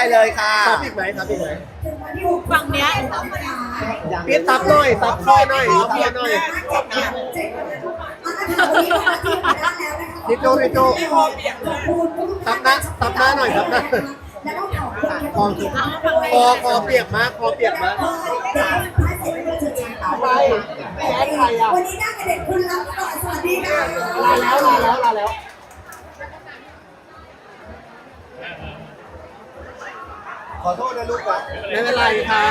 ได้เลยค่ะซับอีกไหมซับอีกไหมฝั่งเนี้ยพี่ซับหน่อยซับคอหน่อยซับคอหน่อยพี่โจพี่โจซับหน้าซับหน้าหน่อยซับหน้าคอคอคอเปียกมากคอเปียกมากไปแอดใครอะวันนี้นั่งกับเด็กคุณรับก่อนสวัสดีค่ะลาแล้วลาแล้วลาแล้ว ขอโทษนะลูกนะไม่เป็นไรค่ะ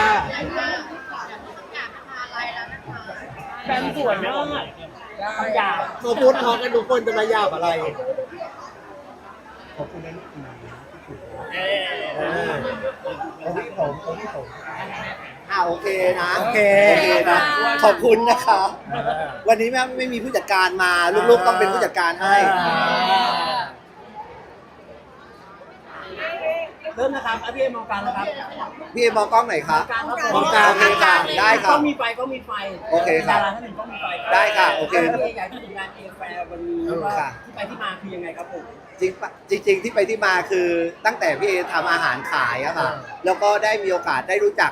แฟนสวยมากอยากเขาพูดท้องกันทุกคนจะมาหยาบอะไร ขอบคุณนะลูกเออโอ้ยผมโอ้ยผมอ่าโอเคนะโอเคโอเคนะ ขอบคุณนะคะ วันนี้แม่ไม่มีผู้จัดการมา ลูกๆต้องเป็นผู้จัดการให้ ริ่มนะครับอะพี่เอ็มมองกลางนะครับพี่เอมองกล้องไหนอยคะกลางครับมองกลางเลยค่ะได้ค่ะก็มีไฟก็มีไฟโอเคครับดาราท่านหนึ่งก็มีไฟได้ค่ะโอเคพี่เออยากพูดถึงงานเอแฟร์วันนี้ว่าค่ะที่ไปที่มาคือยังไงครับผมจริงปะจริง ๆ ที่ไปที่มาคือตั้งแต่พี่เอทำอาหารขายอะค่ะแล้วก็ได้มีโอกาสได้รู้จัก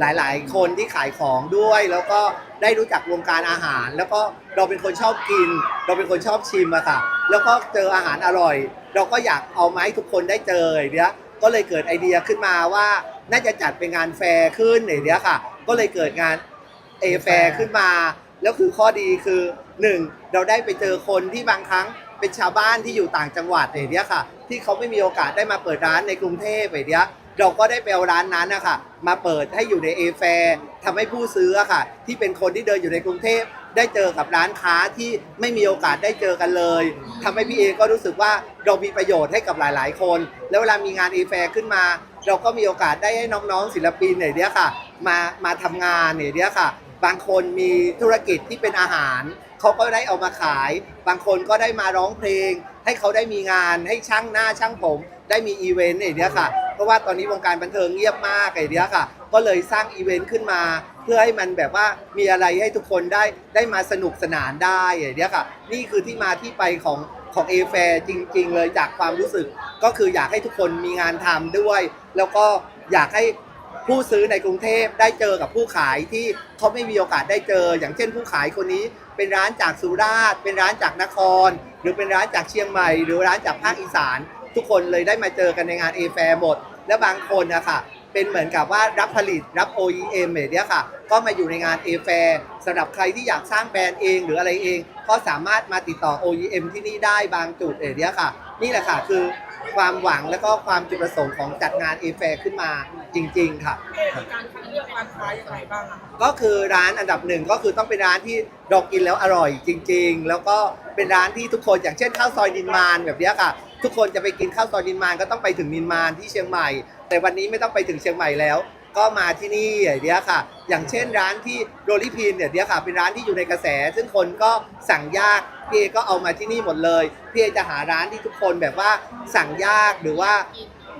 หลาย ๆ คนที่ขายของด้วย แล้วก็ได้รู้จักวงการอาหาร แล้วก็เราเป็นคนชอบกิน เราเป็นคนชอบชิมอะค่ะ แล้วก็เจออาหารอร่อย เราก็อยากเอามาให้ทุกคนได้เจออย่างเนี้ย ก็เลยเกิดไอเดียขึ้นมาว่าน่าจะจัดเป็นงานแฟร์ขึ้นอย่างเนี้ยค่ะ ก็เลยเกิดงานเอแฟร์ขึ้นมา แล้วคือข้อดีคือหนึ่งเราได้ไปเจอคนที่บางครั้งเป็นชาวบ้านที่อยู่ต่างจังหวัดอย่างเนี้ยค่ะ ที่เขาไม่มีโอกาสได้มาเปิดร้านในกรุงเทพอย่างเนี้ยเราก็ได้ไปเอาร้านนั้นนะคะมาเปิดให้อยู่ในเอแฟร์ทำให้ผู้ซื้ออะค่ะ ที่เป็นคนที่เดินอยู่ในกรุงเทพ ได้เจอกับร้านค้าที่ไม่มีโอกาสได้เจอกันเลยทำให้พี่เอก็รู้สึกว่าเรามีประโยชน์ให้กับหลาย ๆ คน แล้วเวลามีงานเอแฟร์ขึ้นมา เราก็มีโอกาสได้ให้น้องๆ ศิลปินเนี่ยเนี้ยค่ะ มามาทำงานเนี่ยเนี้ยค่ะ บางคนมีธุรกิจที่เป็นอาหารเขาก็ได้เอามาขาย บางคนก็ได้มาร้องเพลง ให้เขาได้มีงานให้ช่างหน้าช่างผม ได้มีอีเวนต์อย่างเนี้ยค่ะเพราะว่าตอนนี้วงการบันเทิงเงียบมากอย่างเนี้ยค่ะ ก็เลยสร้างอีเวนต์ขึ้นมา พื่อให้มันแบบว่ามีอะไรให้ทุกคนได้ได้มาสนุกสนานได้อย่างเนี้ยค่ะ นี่คือที่มาที่ไปของของเอแฟจริง ๆ เลยจากความรู้สึก ก็คืออยากให้ทุกคนมีงานทำด้วย แล้วก็อยากให้ผู้ซื้อในกรุงเทพได้เจอกับผู้ขายที่เขาไม่มีโอกาสได้เจอ อย่างเช่นผู้ขายคนนี้ เป็นร้านจากสุราษฎร์เป็นร้านจากนคร หรือเป็นร้านจากเชียงใหม่ หรือร้านจากภาคอีสาน ทุกคนเลยได้มาเจอกันในงานเอแฟหมด และบางคนนะคะ เป็นเหมือนกับว่ารับผลิตรับ OEM เนี่ยเนี่ยค่ะ ก็มาอยู่ในงานเอแฟสำหรับใครที่อยากสร้างแบรนด์เองหรืออะไรเอง ก็สามารถมาติดต่อ OEM ที่นี่ได้บางจุดเอเนี้ยค่ะ นี่แหละค่ะคือความหวังและก็ความจุดประสงค์ของจัดงานเอแฟขึ้นมาจริง ๆ ค่ะ การคัดเลือกร้านค้ายังไงบ้างอะก็คือร้านอันดับหนึ่งก็คือต้องเป็นร้านที่เรากินแล้วอร่อยจริง ๆ แล้วก็เป็นร้านที่ทุกคนอย่างเช่นข้าวซอยนินมานแบบเนี้ยค่ะ ทุกคนจะไปกินข้าวซอยนินมานก็ต้องไปถึงนินมานที่เชียงใหม่ แต่วันนี้ไม่ต้องไปถึงเชียงใหม่แล้ว ก็มาที่นี่อย่างเดียค่ะ อย่างเช่นร้านที่โรลิพีนเนี่ยเดียค่ะเป็นร้านที่อยู่ในกระแส ซึ่งคนก็สั่งยากพี่เอก็เอามาที่นี่หมดเลยพี่เอจะหาร้านที่ทุกคนแบบว่าสั่งยากหรือว่า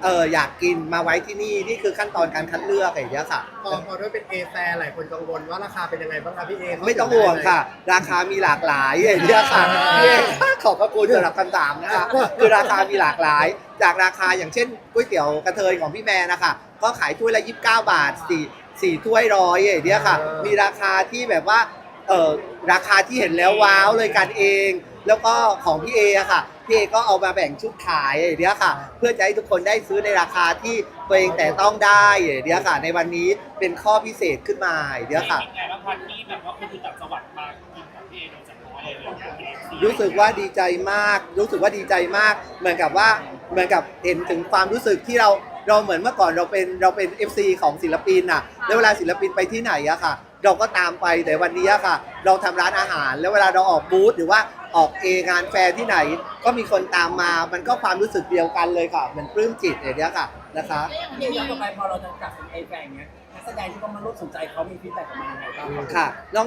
เอออยากกินมาไว้ที่นี่นี่คือขั้นตอนการคัดเลือกอย่างเนี้ยค่ะ พอพอด้วยเป็นเอแฟร์หลายคนกังวลว่าราคาเป็นยังไงบ้างครับพี่เอไม่ต้องห่วงค่ะ ราคามีหลากหลายอย่างเงี้ยค่ะพี่เองขอบพระคุณสำหรับคำถามนะคะคือราคามีหลากหลาย จากราคาอย่างเช่นก๋วยเตี๋ยวกระเทยของพี่แม่นะคะก็ขายถ้วยละ 29 บาทสี่สี่ถ้วยร้อยอย่างเงี้ยค่ะ มีราคาที่แบบว่าเออราคาที่เห็นแล้วว้าวเลยกันเอง แล้วก็ของพี่เออะค่ะพี่เอก็เอามาแบ่งชุดขายอย่างเงี้ยค่ะ เพื่อจะให้ทุกคนได้ซื้อในราคาที่ตัวเองแต่ต้องได้อย่างเงี้ยค่ะ ในวันนี้เป็นข้อพิเศษขึ้นมาอย่างเงี้ยค่ะ เป็นไงบ้างวันนี้แบบว่าคนอยู่ต่างจังหวัดมากินกับพี่เอโดยเฉพาะเลยอะไรอย่างเงี้ยรู้สึกว่าดีใจมาก รู้สึกว่าดีใจมาก เหมือนกับว่าเหมือนกับเห็นถึงความรู้สึกที่เราเราเหมือนเมื่อก่อนเราเป็นเราเป็น FC ของศิลปินน่ะแล้วเวลาศิลปินไปที่ไหนอะค่ะ เราก็ตามไปแต่วันนี้อะค่ะ เราทำร้านอาหาร แล้วเวลาเราออกบูธหรือว่า ออกเองานแฟร์ที่ไหน ก็มีคนตามมา มันก็ความรู้สึกเดียวกันเลยค่ะเหมือนปลื้มจิตอย่างเนี้ยค่ะนะคะพี่เอย้อนกลับไปพอเราจะจัดเป็นเอแฟร์อย่างเงี้ยนักแสดงที่เขามาร่วมสนใจเขามีฟีดแบ็กกลับมายังไงบ้างครับค่ะ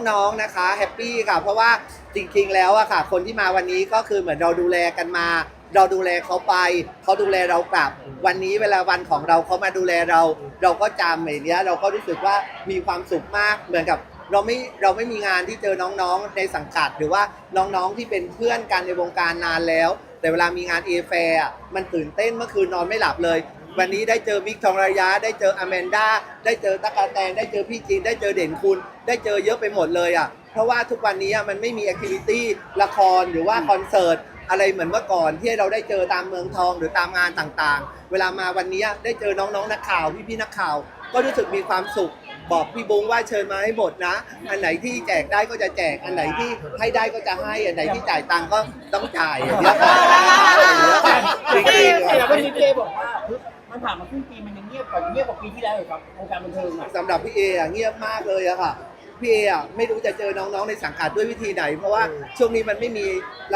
น้องๆนะคะแฮปปี้ค่ะ เพราะว่าจริงๆแล้วอะค่ะ คนที่มาวันนี้ก็คือเหมือนเราดูแลกันมา เราดูแลเขาไปเขาดูแลเรากลับ วันนี้เวลาวันของเราเขามาดูแลเรา เราก็จำอย่างเนี้ยเราก็รู้สึกว่ามีความสุขมากเหมือนกับ เราไม่เราไม่มีงานที่เจอน้องๆในสังกัด หรือว่าน้องๆที่เป็นเพื่อนกันในวงการนานแล้ว แต่เวลามีงานเอแฟร์มันตื่นเต้นเมื่อคืนนอนไม่หลับเลย วันนี้ได้เจอมิกทองระยะ ได้เจออแมนด้าได้เจอตะกาแตนได้เจอพี่จีนได้เจอเด่นคุณ ได้เจอเยอะไปหมดเลยอะเพราะว่าทุกวันนี้มันไม่มีแอคทิวิตี้ละครหรือว่าคอนเสิร์ตอะไรเหมือนเมื่อก่อนที่เราได้เจอตามเมืองทองหรือตามงานต่างๆ เวลามาวันนี้ได้เจอน้องๆนักข่าวพี่ๆนักข่าว ก็รู้สึกมีความสุข บอกพี่บุ้งว่าเชิญมาให้หมดนะ อันไหนที่แจกได้ก็จะแจก อันไหนที่ให้ได้ก็จะให้ อันไหนที่จ่ายตังค์ก็ต้องจ่ายอย่างเงี้ยค่ะจริงพี่ๆเออะวันนี้พี่เอบอกว่าเฮ้ยมันผ่านมาครึ่งปีมันยังเงียบกว่าเงียบกว่าปีที่แล้วเลยครับวงการบันเทิงอะสำหรับพี่เออะเงียบมากเลยอะค่ะ พี่เออะไม่รู้จะเจอน้องๆในสังกัดด้วยวิธีไหน เพราะว่าช่วงนี้มันไม่มี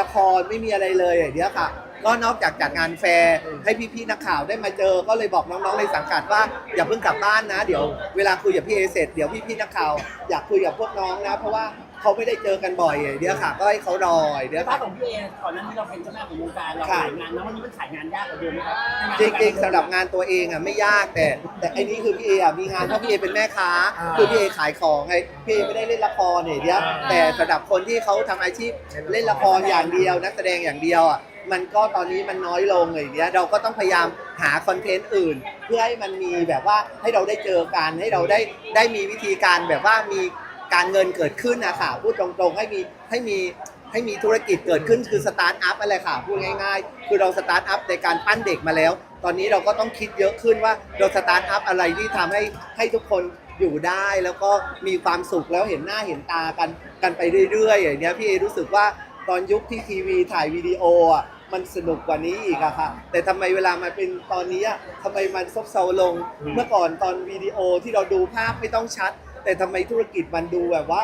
ละครไม่มีอะไรเลยอย่างเงี้ยค่ะ ก็นอกจากจัดงานแฟร์ให้พี่ๆนักข่าวได้มาเจอ ก็เลยบอกน้องๆในสังกัดว่าอย่าเพิ่งกลับบ้านนะ เดี๋ยวเวลาคุยกับพี่เอเสร็จเดี๋ยวพี่ๆนักข่าวอยากคุยกับพวกน้องนะ เพราะว่าเขาไม่ได้เจอกันบ่อยอย่างเงี้ยค่ะ ก็ให้เขารออย่างในเงี้ยภาค่ะคของพี่เอก่อนหน้านี้เราเป็นเจ้าแม่ของวงการเราค่ะ ขายงานนะวันนี้มันขายงานยากกว่าเดิมไหมครับจริงๆสำหรับงานตัวเองอะไม่ยากแต่ แต่ไอ้นี่คือพี่เออะมีงานเพราะพี่เอเป็นแม่ค้า คือพี่เอขายของไงพี่เอไม่ได้เล่นละครเนี่ยเดียวแต่สำหรับคนที่เขาทำอาชีพเล่นละครอย่างเดียว นักแสดงอย่างเดียวอะ มันก็ตอนนี้มันน้อยลงอย่างเงี้ยเราก็ต้องพยายามหาคอนเทนต์อื่น เพื่อให้มันมีแบบว่าให้เราได้เจอกันให้เราได้ได้มีวิธีการแบบว่ามีการเงินเกิดขึ้นนะค่ะพูดตรงๆให้มีให้มีให้มีธุรกิจเกิดขึ้นคือสตาร์ทอัพอะไรค่ะพูดง่ายๆ คือเราสตาร์ทอัพในการปั้นเด็กมาแล้ว ตอนนี้เราก็ต้องคิดเยอะขึ้นว่าเราสตาร์ทอัพอะไรที่ทำให้ให้ทุกคนอยู่ได้แล้วก็มีความสุขแล้วเห็นหน้าเห็นตากันกันไปเรื่อยๆอย่างเนี้ยพี่เอรู้สึกว่าตอนยุคที่ทีวีถ่ายวิดีโออะ มันสนุกกว่านี้อีกอะค่ะ แต่ทำไมเวลามาเป็นตอนนี้อะทำไมมันซบเซาลง เมื่อก่อนตอนวิดีโอที่เราดูภาพไม่ต้องชัด แต่ทำไมธุรกิจมันดูแบบว่า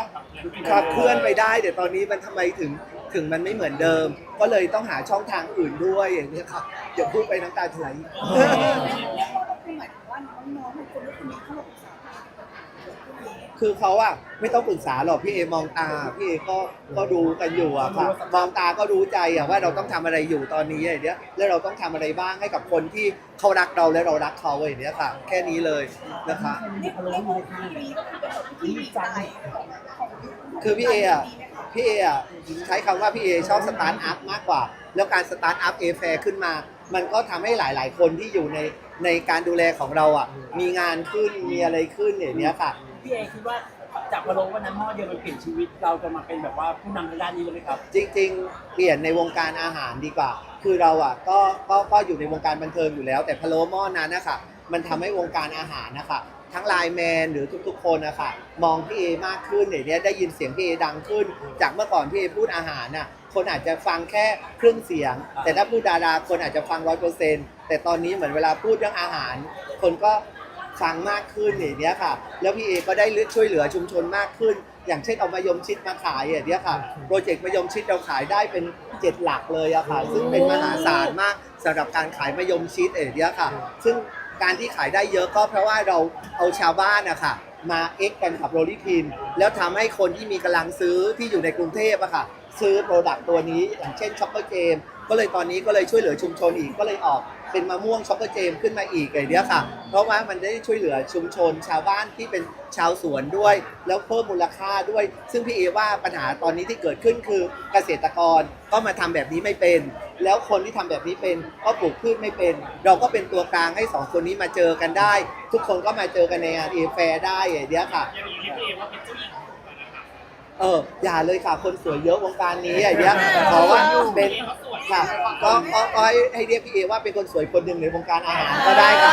ขับเคลื่อนไปได้ แต่ตอนนี้มันทำไมถึงถึงมันไม่เหมือนเดิม ก็เลยต้องหาช่องทางอื่นด้วยอย่างนี้ยครับเดี๋ยวพูดไปน้ำตาจะไหลคือ เขาอะไม่ต้องปรึกษาหรอกพี่เอมองตาพี่เอก็ก็ดูกันอยู่อะค่ะมองตาก็รู้ใจอะว่าเราต้องทำอะไรอยู่ตอนนี้อย่างเนี้ยแล้วเราต้องทำอะไรบ้างให้กับคนที่เขารักเราและเรารักเขาอย่างเนี้ยค่ะ แค่นี้เลยนะคะมีพะโล้มีข้าวมีจังคือพี่เออะพี่เออะใช้คำว่าพี่เอชอบสตาร์ทอัพมากกว่า แล้วการสตาร์ทอัพเอแฟร์ขึ้นมา มันก็ทำให้หลาย ๆ คนที่อยู่ในในการดูแลของเราอะมีงานขึ้นมีอะไรขึ้นอย่างเนี้ยค่ะ พี่เอคิดว่าจากพะโล้วันนั้นหม้อเดียวมันเปลี่ยนชีวิตเราจะมาเป็นแบบว่าผู้นำทางด้านนี้เลยไหมครับ จริงๆ เปลี่ยนในวงการอาหารดีกว่า คือเราอะก็ก็ก็อยู่ในวงการบันเทิงอยู่แล้ว แต่พะโล้หม้อนั้นนะคะมันทำให้วงการอาหารนะคะทั้งไลน์แมนหรือทุกๆ คนนะคะมองพี่เอมากขึ้นอย่างเนี้ยได้ยินเสียงพี่เอดังขึ้น จากเมื่อก่อนพี่เอพูดอาหารน่ะคนอาจจะฟังแค่เครื่องเสียง แต่ถ้าพูดดาราคนอาจจะฟังร้อยเปอร์เซ็นต์แต่ตอนนี้เหมือนเวลาพูดเรื่องอาหาร คนก็ ฟังมากขึ้นอย่างเนี้ยค่ะ แล้วพี่เอก็ได้ช่วยเหลือชุมชนมากขึ้น อย่างเช่นเอามายมชิดมาขายอย่างเนี้ยค่ะ โปรเจกต์มายมชิดเราขายได้เป็นเจ็ดหลักเลยอะค่ะ ซึ่งเป็นมหาศาลมากสำหรับการขายมายมชิดอย่างเนี้ยค่ะ ซึ่งการที่ขายได้เยอะก็เพราะว่าเราเอาชาวบ้านอะค่ะมาเอ็กกันกับโรลิพินแล้วทำให้คนที่มีกำลังซื้อที่อยู่ในกรุงเทพอะค่ะ ซื้อโปรดักต์ตัวนี้อย่างเช่นช็อกโกเจมก็เลยตอนนี้ก็เลยช่วยเหลือชุมชนอีกก็เลยออก เป็นมะม่วงช็อกโกเจมขึ้นมาอีกไอเนี้ยค่ะ เพราะว่ามันได้ช่วยเหลือชุมชน ชาวบ้านที่เป็นชาวสวนด้วย แล้วเพิ่มมูลค่าด้วย ซึ่งพี่เอว่าปัญหาตอนนี้ที่เกิดขึ้นคือเกษตรกรก็มาทำแบบนี้ไม่เป็น แล้วคนที่ทำแบบนี้เป็นก็ปลูกพืชไม่เป็น เราก็เป็นตัวกลางให้สองคนนี้มาเจอกันได้ ทุกคนก็มาเจอกันในงานเอแฟร์ได้ไอเนี้ยค่ะย่างนี้พี่เอว่าเป็นเจ้าหญิง เอออย่าเลยค่ะคนสวยเยอะวงการนี้ไอ้เนี้ยขอว่าเป็นค่ะก็ก็ก็ให้ให้เรียกพี่เอว่าเป็นคนสวยคนหนึ่งในวงการอาหารก็ได้ค่ะ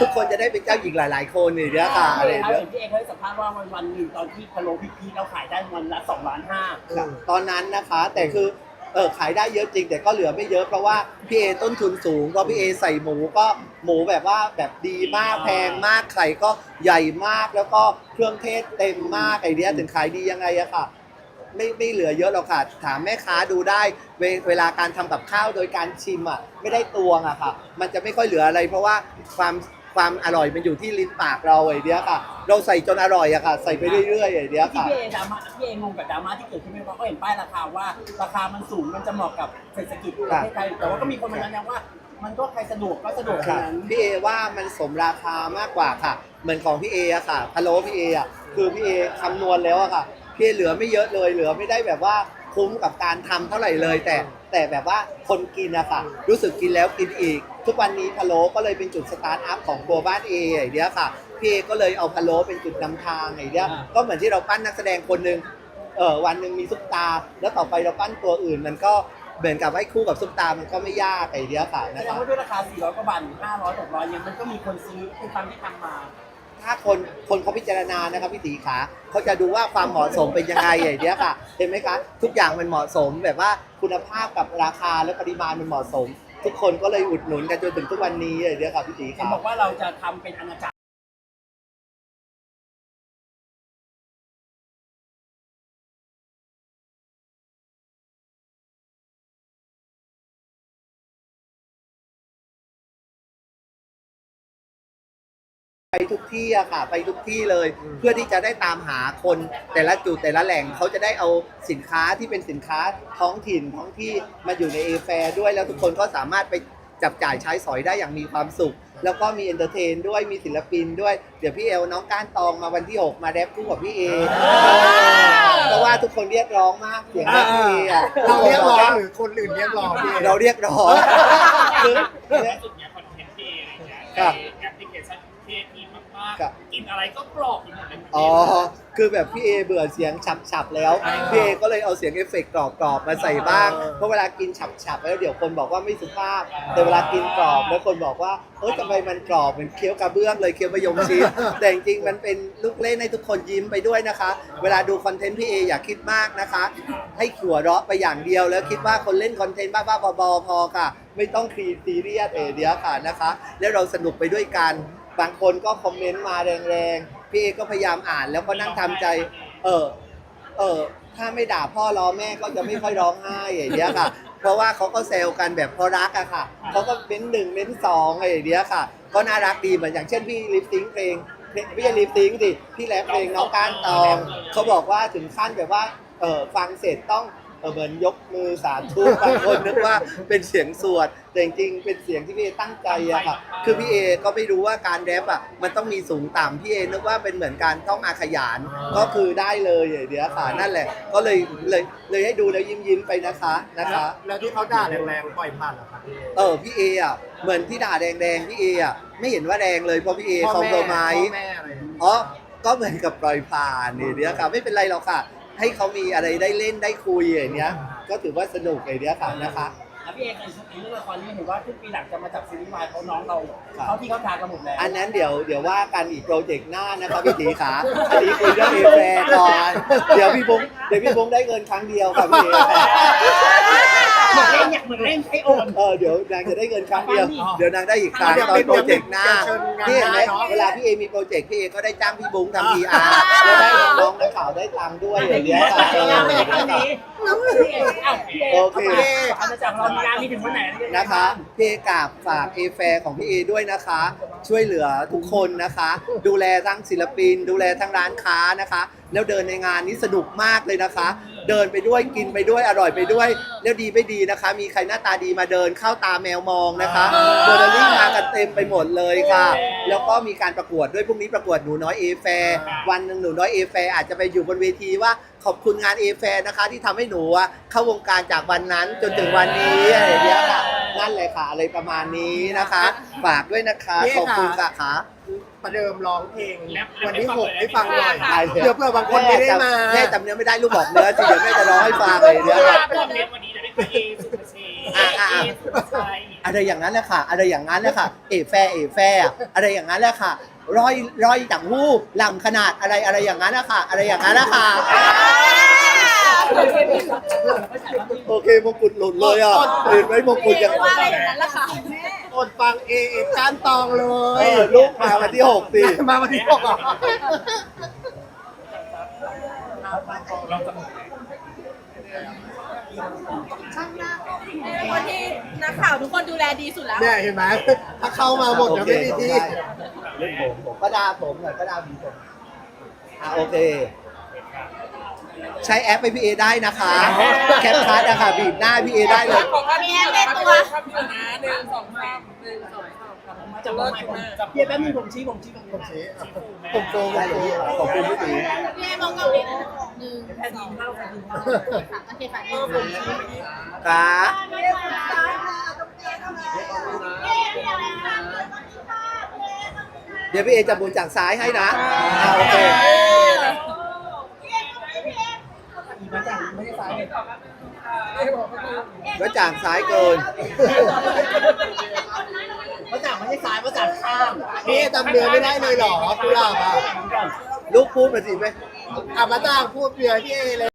ทุกคนจะได้เป็นเจ้าหญิงหลาย ๆ คนไอ้เนี้ยค่ะอะไรพี่เอเนี้ยเห็นพี่เอเคยสัมภาษณ์ว่าวันวันๆหนึ่งตอนที่พะโล้พีคๆเราขายได้วันละสองล้านห้าค่ะตอนนั้นนะคะ แต่คือ เออขายได้เยอะจริง แต่ก็เหลือไม่เยอะเพราะว่าพี่เอต้นทุนสูงเพราะพี่เอใส่หมูก็หมูแบบว่าแบบดีมากแพงมากไข่ก็ใหญ่มากแล้วก็เครื่องเทศเต็มมากไอเนี้ยถึงขายดียังไงอะค่ะ ไม่ไม่เหลือเยอะหรอกค่ะ ถามแม่ค้าดูได้ เวเวลาการทำกับข้าวโดยการชิมอะไม่ได้ตวงอะค่ะ มันจะไม่ค่อยเหลืออะไร เพราะว่าความ ความอร่อยมันอยู่ที่ลิ้นปากเราไอเนี้ยค่ะ เราใส่จนอร่อยอะค่ะ ใส่ไปเรื่อยๆไอเนี้ยที่ค่ะ พี่เอดราม่าพี่เองงกับดราม่าที่เกิดขึ้นไหมเพราะเขาเห็นป้ายราคาว่าราคามันสูงมันจะเหมาะกับเศรษฐกิจประเทศไทยแต่ว่าก็มีคนมาแนะนำว่า มันก็ใครสะดวกก็สะดวกค่ะนั้นพี่เอว่ามันสมราคามากกว่าค่ะ เหมือนของพี่เออะค่ะพะโล้พี่เออะคือพี่เอคำนวณแล้วอะค่ะพี่เอเหลือไม่เยอะเลยเหลือไม่ได้แบบว่า คุ้มกับการทำเท่าไหร่เลย แต่แต่แบบว่าคนกินอะค่ะรู้สึกกินแล้วกินอีก ทุกวันนี้พะโล้ก็เลยเป็นจุดสตาร์ทอัพของครัวบ้านเอไอเดียค่ะพี่เอก็เลยเอาพะโล้เป็นจุดนำทางไอเดียก็เหมือนที่เราปั้นนักแสดงคนหนึ่งเออวันหนึ่งมีซุปตา แล้วต่อไปเราปั้นตัวอื่น มันก็เหมือนกับให้คู่กับซุปตา มันก็ไม่ยากไอเดียค่ะแสนะดคะงว่าด้วยราคา 400 กว่าบาทหรือ500 600ยังมันก็มีคนซื้อคือตามที่ทำมา ถ้าคนคนเขาพิจารณานะครับพี่ตีขาเขาจะดูว่าความเหมาะสมเป็นยังไงอย่างเนี้ยค่ะเห็นไหมคะทุกอย่างมันเหมาะสมแบบว่าคุณภาพกับราคาและปริมาณมันเหมาะสม ทุกคนก็เลยอุดหนุนกันจนถึงทุกวันนี้อย่างเนี้ยค่ะพี่ตีเห็นขา บอกว่าเราจะทำเป็นอาณาจักร ทุกที่อะค่ะ ไปทุกที่เลย เพื่อที่จะได้ตามหาคนแต่ละจุดแต่ละแหล่งเขาจะได้เอาสินค้าที่เป็นสินค้าท้องถิ่นท้องที่มาอยู่ในเอแฟด้วยแล้วทุกคนก็สามารถไปจับจ่ายใช้สอยได้อย่างมีความสุข แล้วก็มีเอนเตอร์เทนด้วยมีศิลปินด้วย เดี๋ยวพี่เอลน้องก้านตองมาวันที่ 6 มาแรปคู่กับพี่เอเพราะว่าทุกคนเรียกร้องมากเสียงแรปพี่เออะเราเรียกร้องหรือคนอื่นเรียกร้องพี่เราเรียกร้องคือล่าสุดเนี่ยคอนเทนต์พี่เออะไรเงี้ยครับในแอปพลิเคชันเท่ดีมาก ครับ ๆกิน อะไรก็กรอบไปหมดเลยอ๋อ คือแบบพี่เอเบื่อเสียงฉับๆแล้ว พี่เอก็เลยเอาเสียงเอฟเฟกต์กรอบๆมาใส่บ้าง เพราะเวลากินฉับๆแล้วเดี๋ยวคนบอกว่าไม่สุภาพ แต่เวลากินกรอบแล้วคนบอกว่าเอ้ยทำไมมันกรอบเหมือนเคี้ยวกระเบื้องเลยเคี้ยวมะยมชีสแต่จริงๆมันเป็นลูกเล่นให้ทุกคนยิ้มไปด้วยนะคะ เวลาดูคอนเทนต์พี่เออย่าคิดมากนะคะ ให้ขัวเราะไปอย่างเดียวแล้วคิดว่าคนเล่นคอนเทนต์บ้าๆบอๆพอค่ะ ไม่ต้องครีซีเรียสเอเดียวค่ะนะคะ แล้วเราสนุกไปด้วยกัน บางคนก็คอมเมนต์มาแรงๆ พี่เอก็พยายามอ่านแล้วก็นั่งทำใจ เออ เออ ถ้าไม่ด่าพ่อล้อแม่ก็จะไม่ค่อยร้องไห้อย่างเงี้ยค่ะ เพราะว่าเขาก็แซวกันแบบเพราะรักอะค่ะ เขาก็เน้นหนึ่งเน้นสองอะไรอย่างเงี้ยค่ะ ก็น่ารักดีเหมือนอย่างเช่นพี่ลิปซิงค์เพลงเพลงพี่ลิปซิงค์ดิพี่แรปเพลงน้องกานตอง เขาบอกว่าถึงขั้นแบบว่า เออฟังเสร็จต้อง เออเหมือนยกมือสาธุบางคนนึกว่าเป็นเสียงสวดแต่จริงๆเป็นเสียงที่พี่เอตั้งใจอะค่ะคือพี่เอก็ไม่รู้ว่าการแรปอะมันต้องมีสูงต่ำพี่เอนึกว่าเป็นเหมือนการต้องอาขยานก็คือได้เลยอย่างเดียวค่ะนั่นแหละ ก็เลยเลยเลยให้ดูแล้วยิ้มยิ้มๆไปนะคะนะคะ แล้วที่เขาด่าแรงๆปล่อยผ่านเหรอครับพี่เออพี่เออะเหมือนที่ด่าแดงๆพี่เออะไม่เห็นว่าแดงเลยเพราะพี่เอพ่คอมโพรไมพ่อซ์แม่อะไรอย่างเงี้ยอ๋อก็เหมือนกับปล่อยผ่านนี่เดียวค่ะไม่เป็นไรหรอกค่ะ ให้เขามีอะไรได้เล่นได้คุยอย่างเนี้ย ก็ถือว่าสนุกอย่างเดียวค่ะนะคะแล้วพี่เอกในเรื่องละครนี้เห็นว่าทุกปีหลังจะมาจับซีรีส์วายเพราะน้องเราเขาที่เขาทานกันหมดแล้วอันนั้นเดี๋ยวเดี๋ยวว่ากันอีกโปรเจกต์หน้านะครับพี่ตีขาอันนี้คุยเรื่องเอแฟร์ก่อนเดี๋ยวพี่บุ้งเดี๋ยวพี่บุ้งได้เงินครั้งเดียวค่ะพี่เอ เหมือนเล่นเนี่ยเหมือนเล่นไอโอนเออเดี๋ยวนางจะได้เงินครั้งเดียวอ๋อเดี๋ยวนางได้อีกครั้งเดี๋ยวตอนปิดโปรเจกต์หน้าเดี๋ยวเชิญงานนี่เห็นไหมหน้าเนอะเวลาพี่เอมีโปรเจกต์พี่เอก็ได้จ้างพี่บุ้งทำพีอาร์แล้วได้น้องๆนักข่าวได้ตังค์ด้วยอย่างเงี้ยค่ะเออไม่ได้ครั้งนี้อ้าวพี่เอโอเคอาณาจักรเรามีงานมีถึงวันไหนนะคะพี่เอกราบฝากเอแฟของพี่เอด้วยนะคะ ช่วยเหลือทุกคนนะคะ ดูแลทั้งศิลปิน ดูแลทั้งร้านค้านะคะ แล้วเดินในงานนี้สนุกมากเลยนะคะ เดินไปด้วยกินไปด้วยอร่อยไปด้วยแล้วดีไม่ดีนะคะ มีใครหน้าตาดีมาเดินเข้าตาแมวมองนะคะโมเดลลิ่งมากันเต็มไปหมดเลยค่ะ แล้วก็มีการประกวดด้วยพรุ่งนี้ประกวดหนูน้อยเอแฟวันหนึ่งหนูน้อยเอแฟอาจจะไปอยู่บนเวทีว่าขอบคุณงานเอแฟนะคะ ที่ทำให้หนูอะเข้าวงการจากวันนั้นจนถึงวันนี้อะไรอย่างเงี้ยค่ะนั่นเลยค่ะอะไรประมาณนี้นะคะ ฝากด้วยนะคะพี่ขอบคุณค่ะค่ะค่ะ ประเดิมร้องเพลงวันที่หกให้ฟังหน่อยได้เลย เดี๋ยวเผื่อบางคนไม่ได้มาแม่จำเนื้อไม่ได้ลูกบอกเนื้อสิเดี๋ยวแม่จะร้องให้ฟังเลยเดี๋ยวค่ะคอมเมนต์วันนี้จะได้คือเอสุภาชัยอะอะเออะสุภาชัยอะไรอย่างนั้นแหละค่ะ อะไรอย่างนั้นแหละค่ะ เอแฟเอแฟอะไรอย่างนั้นแหละค่ะ ร้อยร้อยจากหูลำขนาดอะไรอะไรอย่างนั้นนะคะอะไรอย่างนั้นนะคะ โอเคมงกุฎหลุดเลยอะเห็นไหมมงกุฎยังว่าอะไรอย่างนั้นล่ะค่ะอดฟังเอเอกก้านตองเลเอยอลูกมาวันที่หกสิมาวันที่หกเหรอเราจะคนที่นักข่าวทุกคนดูแลดีสุดแล้ว เนี่ยเห็นไหมถ้าเข้ามาหมดจะไม่มีที่ เล่นผมผมก็ดาผมหน่อยก็ดาบีผมอะโอเค ใช้แอปไปพี่เอได้นะคะ แคปคัทอะค่ะบีบหน้าพี่เอได้เลยมีแอปในตัวมาจับมือใหม่ผมจับพี่แป๊บนึงผมชี้ผมชี้ผมผมชี้ชี้อะผมโกงผมโกงขอบคุณพี่ตีพี่เอมองกล้องนี้นะหนึ่งแค่ดินเข้าแค่ดินเข้าสามโอเคค่ะหนึ่งสองครับเดี๋ยวพี่เอจะบุญจากซ้ายให้นะอ่าโอเค อีกมาจากไม่ได้ซ้ายเลย ก็จากซ้ายเกินมาจากไม่ได้ซ้ายมาจากข้างนี่จำเนื้อไม่ได้เลยเหรอกุหลาบอะลูกพูดมาสิไหมอะมาต่างพูดเนื้อพี่เอเลย